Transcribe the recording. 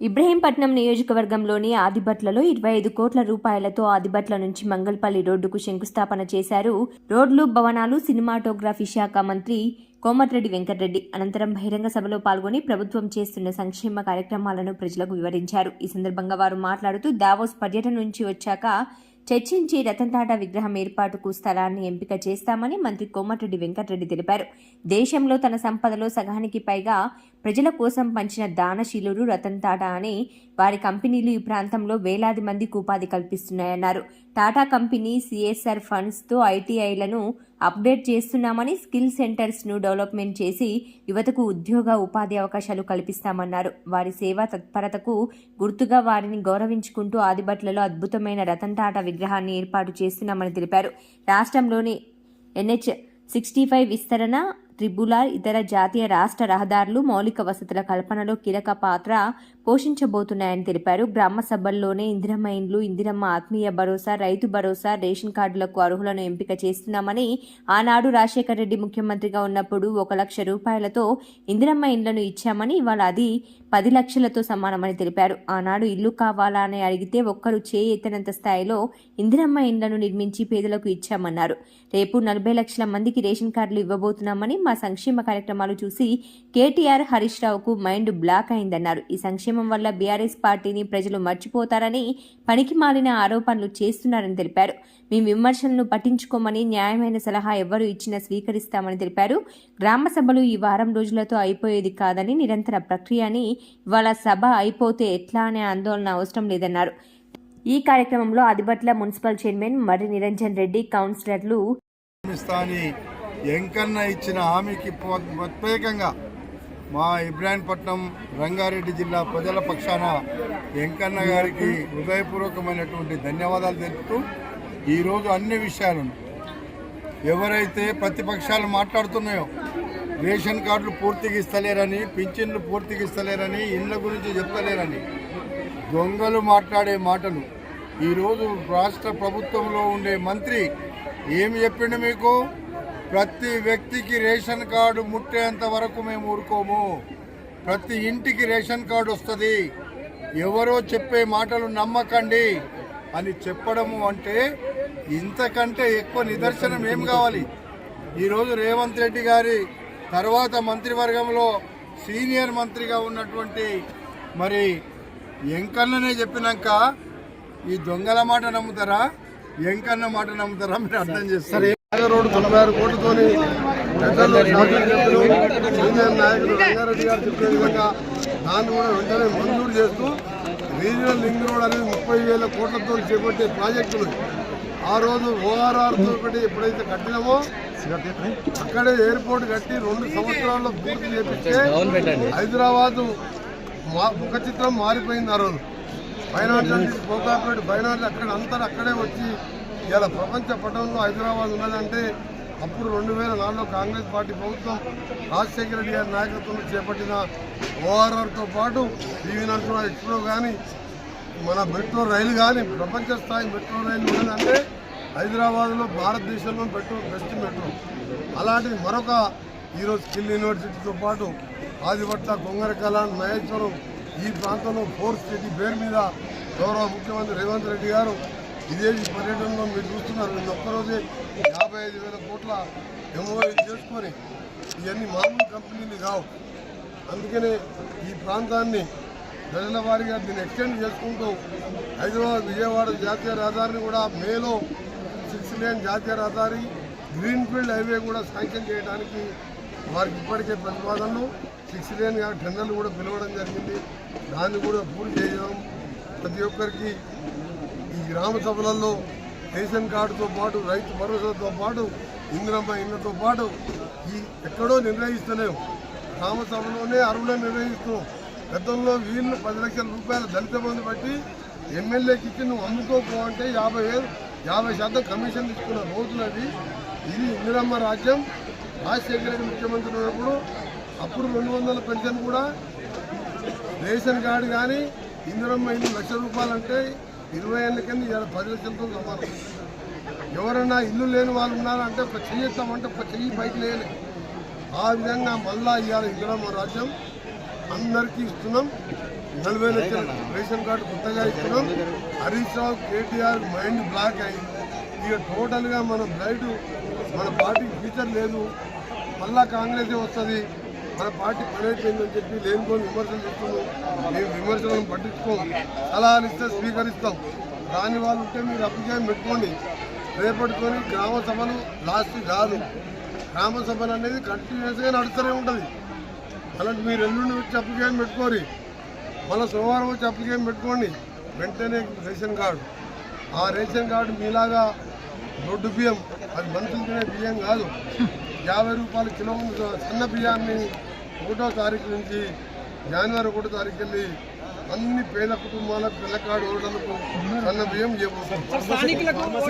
ఇబ్రహీంపట్నం నియోజకవర్గంలోని ఆదిబట్లలో ఇరవై ఐదు కోట్ల రూపాయలతో ఆదిబట్ల నుంచి మంగళపల్లి రోడ్డుకు శంకుస్థాపన చేశారు. రోడ్లు భవనాలు సినిమాటోగ్రఫీ శాఖ మంత్రి కోమటిరెడ్డి వెంకటరెడ్డి. అనంతరం బహిరంగ సభలో పాల్గొని ప్రభుత్వం చేస్తున్న సంక్షేమ కార్యక్రమాలను ప్రజలకు వివరించారు. ఈ సందర్భంగా వారు మాట్లాడుతూ దావోస్ పర్యటన నుంచి వచ్చాక చర్చించి రతన్ టాటా విగ్రహం ఏర్పాటుకు స్థలాన్ని ఎంపిక చేస్తామని మంత్రి కోమటిరెడ్డి వెంకటరెడ్డి తెలిపారు. దేశంలో తన సంపదలో సగానికి పైగా ప్రజల కోసం పంచిన దానశీలుడు రతన్ టాటా అని వారి కంపెనీలు ఈ ప్రాంతంలో వేలాది మందికి ఉపాధి కల్పిస్తున్నాయన్నారు. టాటా కంపెనీ సిఎస్ఆర్ ఫండ్స్తో ఐటీఐలను అప్డేట్ చేస్తున్నామని స్కిల్ సెంటర్స్ను డెవలప్మెంట్ చేసి యువతకు ఉద్యోగ ఉపాధి అవకాశాలు కల్పిస్తామన్నారు. వారి సేవా తత్పరతకు గుర్తుగా వారిని గౌరవించుకుంటూ ఆదిబట్లలో అద్భుతమైన రతన్ టాటా విగ్రహాన్ని ఏర్పాటు చేస్తున్నామని తెలిపారు. రాష్ట్రంలోని ఎన్హెచ్ సిక్స్టీ ఫైవ్ విస్తరణ త్రిబులార్ ఇతర జాతీయ రాష్ట్ర రహదారులు మౌలిక వసతుల కల్పనలో కీలక పాత్ర పోషించబోతున్నాయని తెలిపారు. గ్రామ సభల్లోనే ఇందిరమ్మ ఇండ్లు ఇందిరమ్మ ఆత్మీయ భరోసా రైతు భరోసా రేషన్ కార్డులకు అర్హులను ఎంపిక చేస్తున్నామని ఆనాడు రాజశేఖర రెడ్డి ముఖ్యమంత్రిగా ఉన్నప్పుడు ఒక లక్ష రూపాయలతో ఇందిరమ్మ ఇండ్లను ఇచ్చామని ఇవాళ అది పది లక్షలతో సమానమని తెలిపారు. ఆనాడు ఇల్లు కావాలా అని అడిగితే ఒక్కరు చేయెత్తనంత స్థాయిలో ఇందిరమ్మ ఇండ్లను నిర్మించి పేదలకు ఇచ్చామన్నారు. రేపు నలభై లక్షల మందికి రేషన్ కార్డులు ఇవ్వబోతున్నామని మా సంక్షేమ కార్యక్రమాలు చూసి కేటీఆర్ హరీష్ రావుకు మైండ్ బ్లాక్ అయిందన్నారు. ఈ సంక్షేమం వల్ల బీఆర్ఎస్ పార్టీని ప్రజలు మర్చిపోతారని పనికి మాలిన ఆరోపణలు చేస్తున్నారని తెలిపారు. మీ విమర్శలను పట్టించుకోమని న్యాయమైన సలహా ఎవరు ఇచ్చినా స్వీకరిస్తామని తెలిపారు. గ్రామ సభలు ఈ వారం రోజులతో అయిపోయేది కాదని నిరంతర ప్రక్రియ అని ఇవాళ సభ అయిపోతే ఎట్లా అనే ఆందోళన అవసరం లేదన్నారు. ఈ కార్యక్రమంలో ఆదిబట్ల మున్సిపల్ చైర్మన్ మర్రి నిరంజన్ రెడ్డి కౌన్సిలర్లు ఎంకన్న ఇచ్చిన హామీకి ప్రత్యేకంగా మా ఇబ్రాహీంపట్నం రంగారెడ్డి జిల్లా ప్రజల పక్షాన ఎంకన్న గారికి హృదయపూర్వకమైనటువంటి ధన్యవాదాలు తెలుపుతూ ఈరోజు అన్ని విషయాలను ఎవరైతే ప్రతిపక్షాలు మాట్లాడుతున్నాయో రేషన్ కార్డులు పూర్తిగా ఇస్తలేరని పింఛన్లు పూర్తిగా ఇస్తలేరని ఇండ్ల గురించి చెప్తలేరని దొంగలు మాట్లాడే మాటలు ఈరోజు రాష్ట్ర ప్రభుత్వంలో ఉండే మంత్రి ఏమి చెప్పిండు మీకు? ప్రతి వ్యక్తికి రేషన్ కార్డు ముట్టేంత వరకు మేము ఊరుకోము. ప్రతి ఇంటికి రేషన్ కార్డు వస్తుంది. ఎవరో చెప్పే మాటలు నమ్మకండి అని చెప్పడము అంటే ఇంతకంటే ఎక్కువ నిదర్శనం ఏం కావాలి? ఈరోజు రేవంత్ రెడ్డి గారి తర్వాత మంత్రివర్గంలో సీనియర్ మంత్రిగా ఉన్నటువంటి మరి ఎంకన్ననే చెప్పినాక ఈ దొంగల మాట నమ్ముతారా? ఎంకన్న మాట నమ్ముతారా? మీరు అర్థం చేస్తారు రోడ్డు తొంభై ఆరు కోట్లతోని పెద్దలు సీనియర్ నాయకులు రంగారెడ్డి గారు చెప్పిన విధంగా దాన్ని కూడా వెంటనే మంజూరు చేస్తూ రీజనల్ లింక్ రోడ్ అనేది ముప్పై వేల కోట్లతో చేపట్టే ప్రాజెక్టులు ఆ రోజు ఓఆర్ఆర్తో ఒకటి ఎప్పుడైతే కట్టినామో అక్కడే ఎయిర్పోర్ట్ కట్టి రెండు సంవత్సరాల్లో పూర్తి చేపిస్తే హైదరాబాద్ మా- ముఖ చిత్రం మారిపోయింది ఆ రోజు. ఫైనాన్స్ అంటే కోకాపేట ఫైనాన్స్ అక్కడ అంతా అక్కడే వచ్చి ఇలా ప్రపంచ పటంలో హైదరాబాద్ ఉన్నదంటే అప్పుడు రెండు వేల నాలుగులో కాంగ్రెస్ పార్టీ ప్రభుత్వం రాజశేఖర రెడ్డి గారి నాయకత్వంలో చేపట్టిన ఓఆర్ఆర్తో పాటు టీవీ నరసింహ ఎక్స్ప్రో కానీ మన మెట్రో రైలు కానీ ప్రపంచ స్థాయి మెట్రో రైలు ఉన్నదంటే హైదరాబాద్లో భారతదేశంలో మెట్రో బెస్ట్ మెట్రో. అలాంటిది మరొక ఈరోజు స్కిల్ యూనివర్సిటీతో పాటు ఆదిపట్ల కొంగరకల మహేశ్వరం ఈ ప్రాంతంలో ఫోర్త్ సిటీ పేరు మీద గౌరవ ముఖ్యమంత్రి రేవంత్ రెడ్డి గారు విదేశీ పర్యటనలో మీరు చూస్తున్నారు. నిన్న ఒక్కరోజే యాభై ఐదు వేల కోట్ల ఎంఓఐ చేసుకొని ఇవన్నీ మామూలు కంపెనీలు కావు. అందుకనే ఈ ప్రాంతాన్ని ప్రజల వారిగా దీన్ని ఎక్స్టెండ్ చేసుకుంటూ హైదరాబాద్ విజయవాడ జాతీయ రహదారిని కూడా మేలో సిక్స్ లేన్ జాతీయ రహదారి గ్రీన్ఫీల్డ్ హైవే కూడా శాంక్షన్ చేయడానికి వారికి ఇప్పటికే ప్రతిపాదనలు. సిక్స్ లేన్ టెండర్లు కూడా పిలవడం జరిగింది. దాన్ని కూడా పూర్తి చేయడం ప్రతి ఒక్కరికి గ్రామ సభలలో రేషన్ కార్డుతో పాటు రైతు భరోసాతో పాటు ఇంద్రమ్మ ఇళ్ళతో పాటు ఈ ఎక్కడో నిర్ణయిస్తలేము గ్రామ సభలోనే అరువులను నిర్వహిస్తున్నాం గతంలో వీళ్ళు పది లక్షల రూపాయల దళిత మంది బట్టి ఎమ్మెల్యేకి ఇచ్చి నువ్వు అమ్ముకోపో అంటే యాభై వేలు యాభై శాతం కమిషన్ తీసుకున్న రోజులది ఇది ఇందిరమ్మ రాజ్యం. రాజశేఖర రెడ్డి ముఖ్యమంత్రి ఉన్నప్పుడు అప్పుడు రెండు వందల పెన్షన్ కూడా రేషన్ కార్డు కానీ ఇందిరమ్మ ఇల్లు లక్ష రూపాయలు అంటే ఇరవై ఏళ్ళ కింద ఇవాళ పది లక్షలతో సమానం. ఎవరన్నా ఇల్లు లేని వాళ్ళు ఉన్నారంటే ఒక చెయ్యి ఇస్తామంటే ఒక చెయ్యి బయట లేని ఆ విధంగా మళ్ళా ఇవాళ ఇందిరమ్మ రాజ్యం అందరికీ ఇస్తున్నాం. నలభై లక్షల రేషన్ కార్డు కొత్తగా ఇస్తున్నాం. Harish Rao KTR mind block అయింది ఇక టోటల్గా మన బ్లైట్ మన పార్టీ ఫ్యూచర్ లేదు. మళ్ళా కాంగ్రెసే వస్తుంది. మన పార్టీ పనైపోయిందని చెప్పి లేనిపోని విమర్శలు చేస్తున్నాం. మేము విమర్శలను పట్టించుకోం సలహాలు ఇస్తే స్వీకరిస్తాం. దాని వాళ్ళు ఉంటే మీరు అప్లికేషన్ పెట్టుకోండి. రేపటికొని గ్రామ సభలు లాస్ట్ కాదు. గ్రామ సభలు అనేది కంటిన్యూస్గా నడుస్తూనే ఉంటుంది. అలాంటి మీరు ఎల్లుండి వచ్చి అప్లికేషన్ పెట్టుకోరి. మళ్ళీ సోమవారం వచ్చి అప్లికేషన్ పెట్టుకోండి. వెంటనే రేషన్ కార్డు. ఆ రేషన్ కార్డు మీలాగా దొడ్డు బియ్యం అది మనుషులు తినే బియ్యం కాదు. యాభై రూపాయల కిలో సన్న బియ్యాన్ని ఒకటో తారీఖు నుంచి జనవరి ఒకటో తారీఖు వెళ్ళి అన్ని పేద కుటుంబాలకు పిల్లకాడు ఓడలకు సన్న బియ్యం ఇవ్వబోతుంది